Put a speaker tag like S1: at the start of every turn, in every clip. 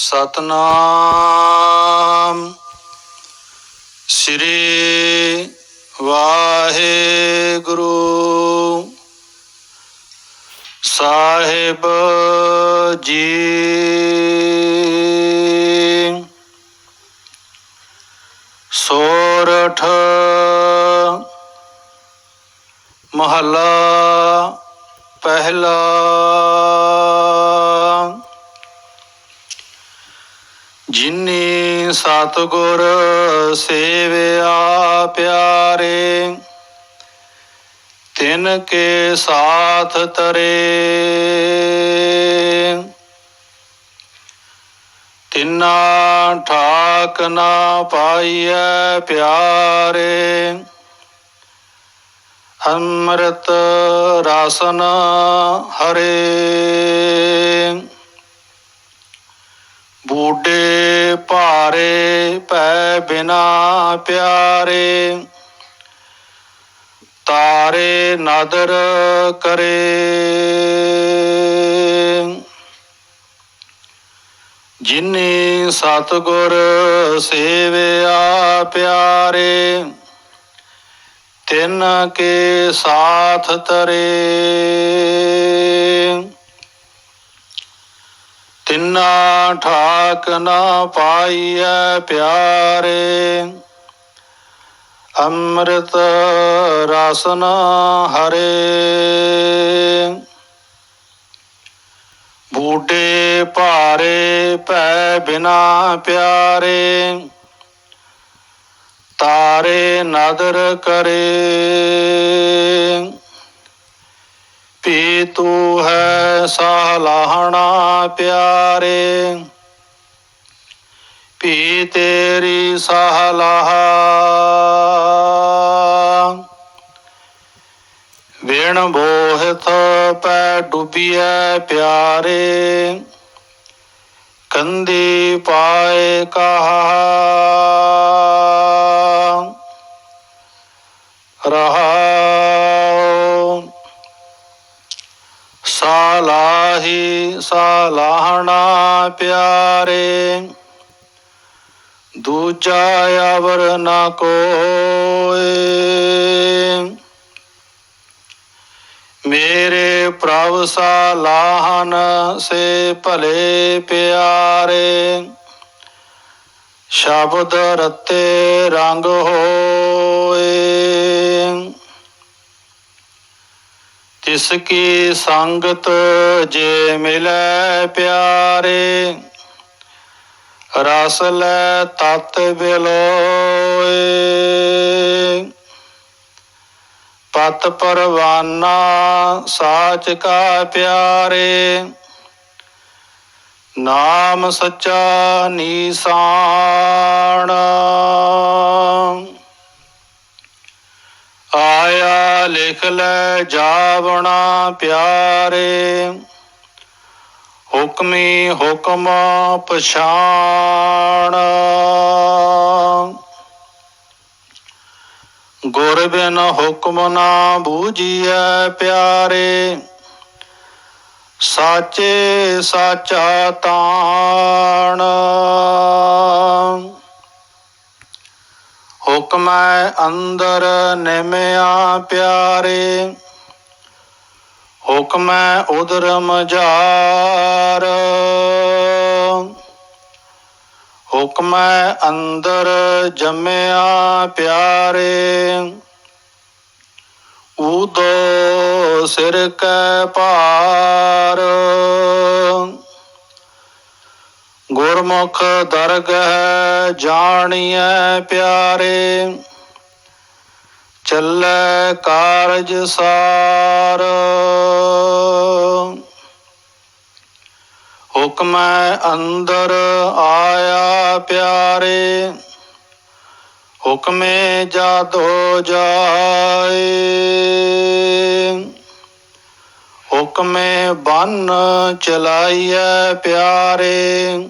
S1: ਸਤਨਾਮ ਸ੍ਰੀ ਵਾਹਿਗੁਰੂ ਸਾਹਿਬ ਜੀ ਸੋਰਠ ਮਹੱਲਾ ਪਹਿਲਾ ਜਿਨੀ ਸਤਗੁਰ ਸੇਵਿਆ ਪਿਆਰੇ, ਤਿਨ ਕੇ ਸਾਥ ਤਰੇ। ਤਿਨਾ ਠਾਕ ਨਾ ਪਾਈਐ ਪਿਆਰੇ, ਅੰਮ੍ਰਿਤ ਰਸਨ ਹਰੇ। ਬੂਡੇ ਭਾਰੇ ਪੈ ਬਿਨਾ ਪਿਆਰੇ। ਤਾਰੇ ਨਦਰ ਕਰੇ। ਜਿਨੇ ਸਤਗੁਰ ਸੇਵਿਆ ਪਿਆਰੇ, ਤਿਨ ਕੇ ਸਾਥ ਤਰੇ। ਤਿੰਨਾ ਠਾਕ ਨਾ ਪਾਈਐ ਪਿਆਰੇ। ਅੰਮ੍ਰਿਤ ਰਸਨ ਹਰੇ। ਬੂਟੇ ਭਾਰੇ ਪੈ ਬਿਨਾ ਪਿਆਰੇ। ਤਾਰੇ ਨਦਰ ਕਰੇ। ਪੀ ਤੂ ਹੈ ਸਾਹ ਲਾਹਣਾ ਪਿਆਰੇ। ਪੀ ਤੇਰੀ ਸਾਲਾਹਾ। ਵਿਣ ਬੋਹਿਤ ਪੈ ਡੁੱਬੀਐ ਪਿਆਰੇ। ਕੰਦੀ ਪਾਏ ਕਹਾ। ਰਹਾਉ ਸਾਲਾਹਣਾ ਪਿਆਰੇ, ਦੂਜਾ ਅਵਰ ਨਾ ਕੋਏ। ਮੇਰੇ ਪ੍ਰਭ ਸਾਲਾਹਨ ਸੇ ਭਲੇ ਪਿਆਰੇ, ਸ਼ਬਦ ਰਤੇ ਰੰਗ ਹੋਏ। ਤਿਸ ਕੀ ਸੰਗਤ ਜੇ ਮਿਲੈ ਪਿਆਰੇ, ਰਸ ਲੈ ਤਤ ਬਿਲੋਏ। ਪਤ ਪਰਵਾਨਾ ਸਾਚ ਕਾ ਪਿਆਰੇ, ਨਾਮ ਸੱਚਾ ਨੀਸਾਨ ਆਇਆ ਲਿਖ ਲੈ ਜਾਵਣਾ ਪਿਆਰੇ। ਹੁਕਮੀ ਹੁਕਮ ਪਛਾਣ। ਗੁਰ ਬਿਨ ਹੁਕਮ ਨਾ ਬੂਝੀਐ ਪਿਆਰੇ। ਸਾਚੇ ਸਾਚਾ ਤਾਣ। ਹੁਕਮੈ ਅੰਦਰ ਨਿਮਿਆ ਪਿਆਰੇ, ਹੁਕਮੈ ਉਦਰ ਮਝਾਰ ਹੁਕਮੈ ਅੰਦਰ ਜਮਿਆ ਪਿਆਰੇ ਉਦੋ ਸਿਰ ਕੈ ਭਾਰ। ਗੁਰਮੁਖ ਦਰਗਹਿ ਜਾਣੀਐ ਪਿਆਰੇ। ਚੱਲੈ ਕਾਰਜ ਸਾਰ। ਹੁਕਮੈ ਅੰਦਰ ਆਇਆ ਪਿਆਰੇ। ਹੁਕਮੇ ਜਾਦੋ ਜਾਏ। ਹੁਕਮੇ ਬੰਨ ਚਲਾਈਐ ਪਿਆਰੇ।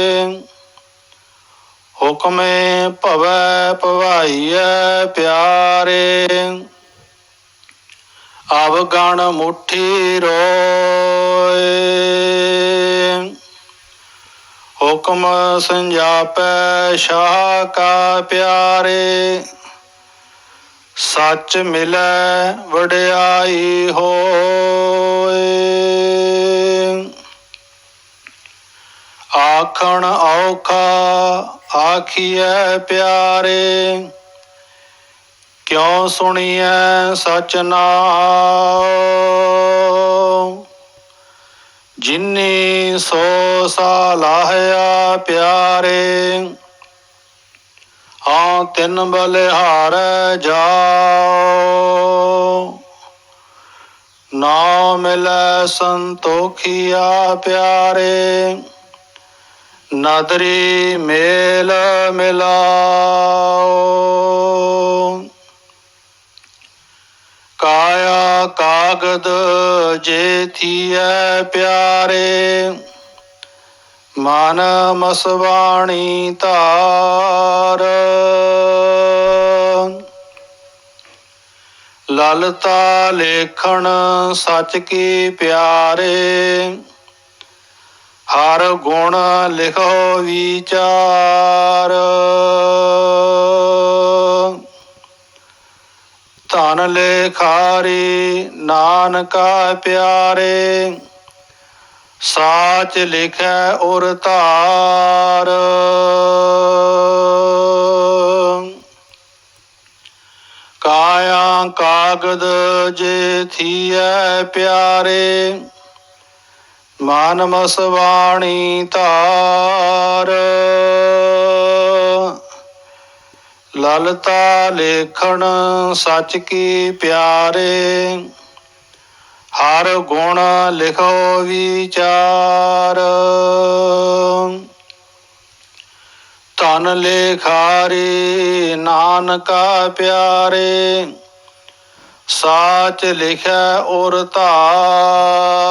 S1: ਹੁਕਮੇ ਭਵੈ ਭਵਾਈਐ ਪਿਆਰੇ। ਅਵਗਣ ਮੁਠੀ ਰੋਏ। ਹੁਕਮ ਸੰਜਾਪੈ ਸ਼ਾਹ ਕਾ ਪਿਆਰੇ। ਸੱਚ ਮਿਲੈ ਵਡਿਆਈ ਹੋਏ। ਆਖਣ ਔਖਾ ਆਖੀਐ ਪਿਆਰੇ, ਕਿਉ ਸੁਣੀਐ ਸਚ ਨਾਮ ਜਿਨੀ ਸੋ ਸਾਲਾਹਿਆ ਪਿਆਰੇ, ਹਾਂ ਤਿੰਨ ਬਲਿਹਾਰੈ ਜਾਓ ਨਾ ਮਿਲੈ ਸੰਤੋਖੀਆ ਪਿਆਰੇ ਨਦਰੀ ਮੇਲ ਮਿਲਾਓ। ਕਾਇਆ ਕਾਗਦ ਜੇ ਥੀਐ ਪਿਆਰੇ, ਮਨ ਮਸਵਾਣੀ ਧਾਰ। ਲਲਤਾ ਲੇਖਣ ਸਚ ਕੀ ਪਿਆਰੇ ਹਰ ਗੁਣ ਲਿਖੋ ਵਿਚਾਰ। ਧਨ ਲੇਖਾਰੀ ਨਾਨਕਾ ਪਿਆਰੇ, ਸਾਚ ਲਿਖੈ ਉਰ ਧਾਰ। ਕਾਇਆ ਕਾਗਦ ਜੇ ਥੀਐ ਪਿਆਰੇ ਮਨ ਮਸਵਾਣੀ ਧਾਰ। ਲਲਤਾ ਲੇਖਣ ਸਚ ਕੀ ਪਿਆਰੇ। ਹਰ ਗੁਣ ਲਿਖੋ ਵਿਚਾਰ। ਧਨ ਲੇਖਾਰੀ ਨਾਨਕਾ ਪਿਆਰੇ। ਸਾਚ ਲਿਖੈ ਉਰ ਧਾਰ।